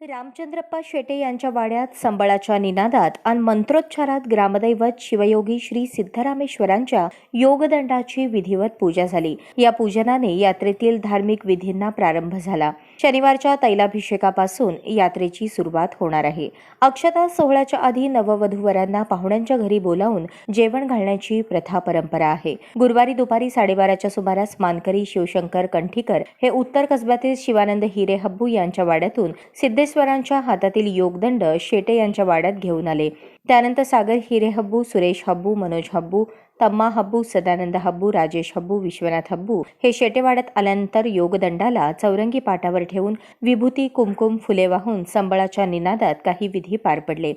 रामचंद्रप्पा शेटे यांच्या वाड्यात संबळाच्या निनादात आणि मंत्रोच्चारात ग्रामदैवत शिवयोगी श्री सिद्धरामेश्वरांच्या योगदंडाची विधिवत पूजा झाली. या पूजनाने यात्रेतील धार्मिक विधींना प्रारंभ झाला. शनिवारच्या तैलाभिषेकापासून यात्रेची सुरुवात होणार आहे. अक्षता सोहळ्याच्या आधी नववधूवरांना पाहुण्यांच्या घरी बोलावून जेवण घालण्याची प्रथा परंपरा आहे. गुरुवारी दुपारी साडेबाराच्या सुमारास मानकरी शिवशंकर कंठीकर हे उत्तर कसब्यातील शिवानंद हिरे हब्बू यांच्या वाड्यातून सिद्धे सिद्धेश्वरांच्या हातातील योगदंड शेटे यांच्या वाड्यात घेऊन आले त्यानंतर सागर हिरे हब्बू सुरेश हब्बू मनोज हब्बू तम्मा हब्बू सदानंद हब्बू राजेश हब्बू विश्वनाथ हब्बू हे शेटेवाड्यात आल्यानंतर योगदंडाला चौरंगी पाटावर ठेवून विभूती कुमकुम फुले वाहून संबळाच्या निनादात काही विधी पार पडले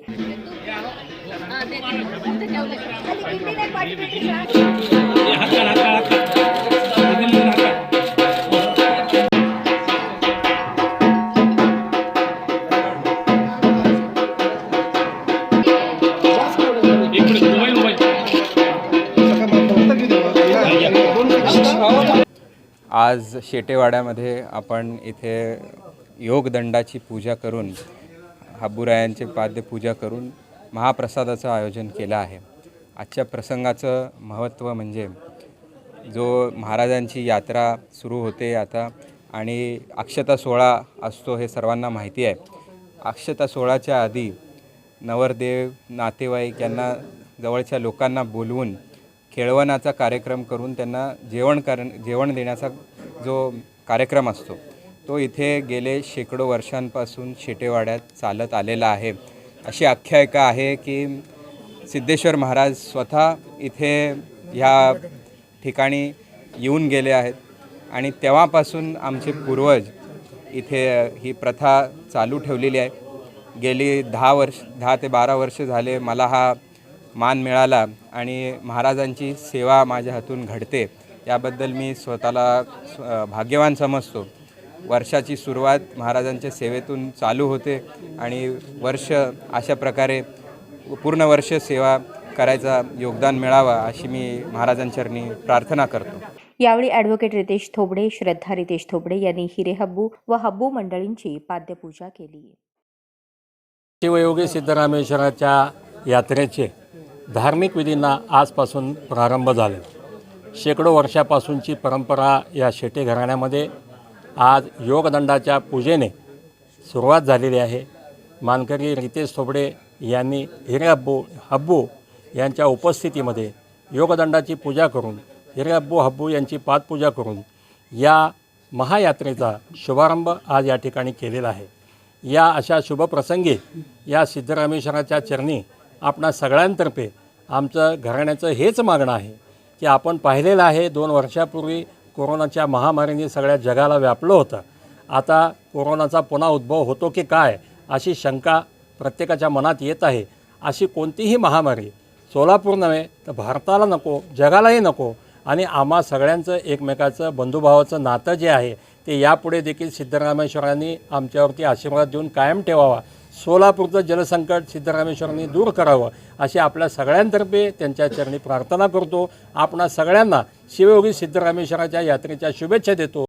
आज शेटेवाड्यामध्ये आपण इथे योगदंडाची पूजा करून हाबुरायांचे पाद्यपूजा करून महाप्रसादाचं आयोजन केलं आहे. आजच्या प्रसंगाचं महत्त्व म्हणजे जो महाराजांची यात्रा सुरू होते आता आणि अक्षता सोहळा असतो हे सर्वांना माहिती आहे. अक्षता सोहळाच्या आधी नवरदेव नातेवाईक यांना जवळच्या लोकांना बोलवून खेळवण्याचा कार्यक्रम करून त्यांना जेवण कर जेवण देण्याचा जो कार्यक्रम असतो तो इथे गेले शेकडो वर्षांपासून शेटेवाड्यात चालत आलेला आहे. अशी आख्यायिका आहे की सिद्धेश्वर महाराज स्वतः इथे ह्या ठिकाणी येऊन गेले आहेत आणि तेव्हापासून आमचे पूर्वज इथे ही प्रथा चालू ठेवलेली आहे. गेली दहा वर्ष दहा ते बारा वर्ष झाले मला हा मान मिळाला आणि महाराजांची सेवा माझ्या हातून घडते याबद्दल मी स्वतःला स्व- भाग्यवान समजतो. वर्षाची सुरुवात महाराजांच्या सेवेतून चालू होते आणि वर्ष अशा प्रकारे पूर्ण वर्ष सेवा करायचा योगदान मिळावा अशी मी महाराजांचरणी प्रार्थना करतो. यावेळी ॲडव्होकेट रितेश थोबडे श्रद्धा रितेश थोबडे यांनी हिरे हब्बू व हब्बू मंडळींची पाद्यपूजा केली. शिवयोगी सिद्धरामेश्वराच्या यात्रेचे धार्मिक विधींना आजपासून प्रारंभ झाले. शेकडो वर्षापासूनची परंपरा या शेटे घराण्यामध्ये आज योगदंडाच्या पूजेने सुरुवात झालेली आहे. मानकरी रितेश थोबडे यांनी हिरे हब्बू हब्बू यांच्या उपस्थितीमध्ये योगदंडाची पूजा करून हिरे हब्बू हब्बू यांची पादपूजा करून या महायात्रेचा शुभारंभ आज या ठिकाणी केलेला आहे. या अशा शुभप्रसंगी या सिद्धरामेश्वराच्या चरणी आपणा सगळ्यांतर्फे आमचं घराण्याचं हेच मागणं आहे की आपण पाहिलेलं आहे दोन वर्षापूर्वी कोरोनाच्या महामारीने सगळ्या जगाला व्यापलं होतं. आता कोरोनाचा पुन्हा उद्भव होतो की काय अशी शंका प्रत्येकाच्या मनात येत आहे. अशी कोणतीही महामारी सोलापूर नव्हे तर भारताला नको जगालाही नको आणि आम्हा सगळ्यांचं एकमेकाचं बंधुभावाचं नातं जे आहे ते यापुढे देखील सिद्धरामेश्वरांनी आमच्यावरती आशीर्वाद देऊन कायम ठेवावा. सोलापूरचं जलसंकट सिद्धरामेश्वरांनी दूर करावं अशी आपल्या सगळ्यांतर्फे त्यांच्या चरणी प्रार्थना करतो. आपणा सगळ्यांना शिवयोगी सिद्धरामेश्वराच्या यात्रेच्या शुभेच्छा देतो.